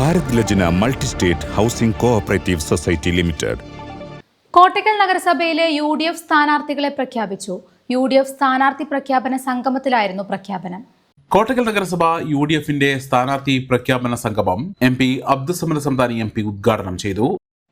Bharat Lajna multi state housing cooperative society limited. Kottakkal നഗരസഭയിലെ U D F സ്ഥാനാർത്ഥികളെ പ്രഖ്യാപിച്ചു. U D F സ്ഥാനാർത്ഥി പ്രഖ്യാപന സംഗമത്തിലായിരുന്നു പ്രഖ്യാപനം. കോട്ടക്കൽ നഗരസഭ യു ഡി എഫിന്റെ സ്ഥാനാർത്ഥി പ്രഖ്യാപന സംഗമം M P Abdussamad Samadani M P ഉദ്ഘാടനം ചെയ്തു.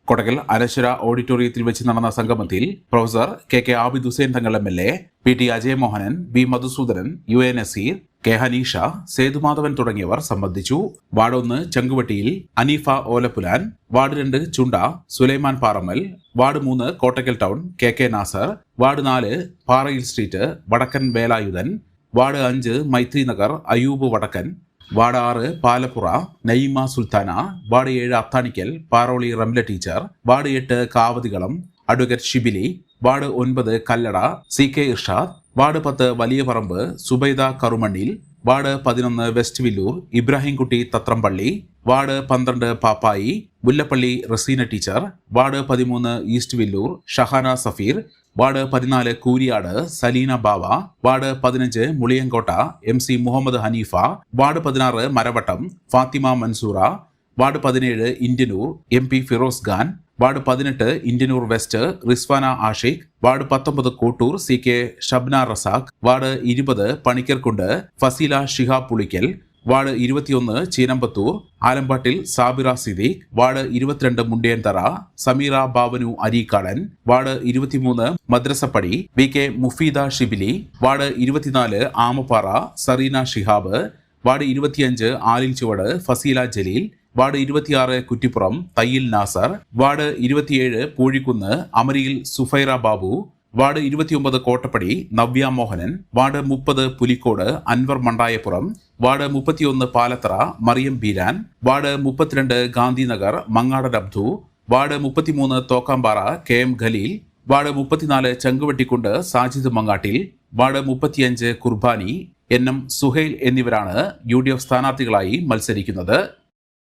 കൊടകൽ അനശ്വര ഓഡിറ്റോറിയത്തിൽ വെച്ച് നടന്ന സംഗമത്തിൽ professor K K Abid Hussain Thangal M L A P T Ajayamohanan B Madhusudanan U A Naseer K Haneesha Sethumadhavan തുടങ്ങിയവർ സംബന്ധിച്ചു. വാർഡ് ഒന്ന് ചെങ്കുവട്ടിയിൽ അനീഫ ഓലപ്പുലാൻ വാർഡ് രണ്ട് ചുണ്ട സുലൈമാൻ പാറമ്മൽ വാർഡ് മൂന്ന് Kottakkal town K K Nasar ward നാല് പാറയിൽ സ്ട്രീറ്റ് വടക്കൻ വേലായുധൻ വാർഡ് അഞ്ച് മൈത്രി നഗർ അയൂബ് വടക്കൻ ward ആറ് പാലപ്പുറ നയിമ സുൽത്താന വാർഡ് ഏഴ് അത്താണിക്കൽ പാറോളി റംല ടീച്ചർ വാർഡ് എട്ട് കാവതികളം അഡ്വക്കേറ്റ് ഷിബിലി വാർഡ് ഒൻപത് Kallada C K Irshad ward പത്ത് വലിയ പറമ്പ് സുബൈദ കറുമണ്ണിൽ വാർഡ് പതിനൊന്ന് വെസ്റ്റ് വില്ലൂർ ഇബ്രാഹിംകുട്ടി തത്രംപള്ളി വാർഡ് പന്ത്രണ്ട് പാപ്പായി മുല്ലപ്പള്ളി റസീന ടീച്ചർ വാർഡ് പതിമൂന്ന് ഈസ്റ്റ് വില്ലൂർ ഷഹാന സഫീർ വാർഡ് പതിനാല് കൂരിയാട് സലീന ബാവ വാർഡ് പതിനഞ്ച് Muliyankotta M C Muhammad Haneefa ward പതിനാറ് മരവട്ടം ഫാത്തിമ മൻസൂറ വാർഡ് പതിനേഴ് Indianoor M P Firoz Khan ward പതിനെട്ട് ഇന്ത്യനൂർ വെസ്റ്റ് റിസ്വാന ആഷിഖ് വാർഡ് പത്തൊമ്പത് Kottoor C K Shabna Razak ward ഇരുപത് പണിക്കർകുണ്ട് ഫസീല ഷിഹാബ് പുളിക്കൽ വാർഡ് ഇരുപത്തിയൊന്ന് ചീനമ്പത്തൂർ ആലമ്പാട്ടിൽ സാബിറ സിദ്ദീഖ് വാർഡ് ഇരുപത്തിരണ്ട് മുണ്ടിയൻതറ സമീറ ബാബനു അരീക്കാടൻ വാർഡ് ഇരുപത്തിമൂന്ന് Madrasappadi V K Mufeeda Shibili ward ഇരുപത്തിനാല് ആമപ്പാറ സറീന ഷിഹാബ് വാർഡ് ഇരുപത്തിയഞ്ച് ആലിൽ ചുവട് ഫസീല ജലീൽ വാർഡ് ഇരുപത്തിയാറ് കുറ്റിപ്പുറം തയ്യിൽ നാസർ വാർഡ് ഇരുപത്തിയേഴ് പൂഴിക്കുന്ന് അമരിയിൽ സുഫൈറ ബാബു വാർഡ് ഇരുപത്തിയൊമ്പത് കോട്ടപ്പടി നവ്യ മോഹനൻ വാർഡ് മുപ്പത് പുലിക്കോട് അൻവർ മണ്ടായപ്പുറം വാർഡ് മുപ്പത്തിയൊന്ന് പാലത്തറ മറിയം ബീരാൻ വാർഡ് മുപ്പത്തിരണ്ട് ഗാന്ധിനഗർ മങ്ങാടൻ അബ്ദു വാർഡ് മുപ്പത്തിമൂന്ന് Thokkampara K M Khaleel ward മുപ്പത്തിനാല് ചങ്കുവെട്ടിക്കുണ്ട് സാജിദ് മങ്ങാട്ടിൽ വാർഡ് മുപ്പത്തിയഞ്ച് കുർബാനി എൻ എം സുഹൈൽ എന്നിവരാണ് യു ഡി എഫ് സ്ഥാനാർത്ഥികളായി മത്സരിക്കുന്നത്.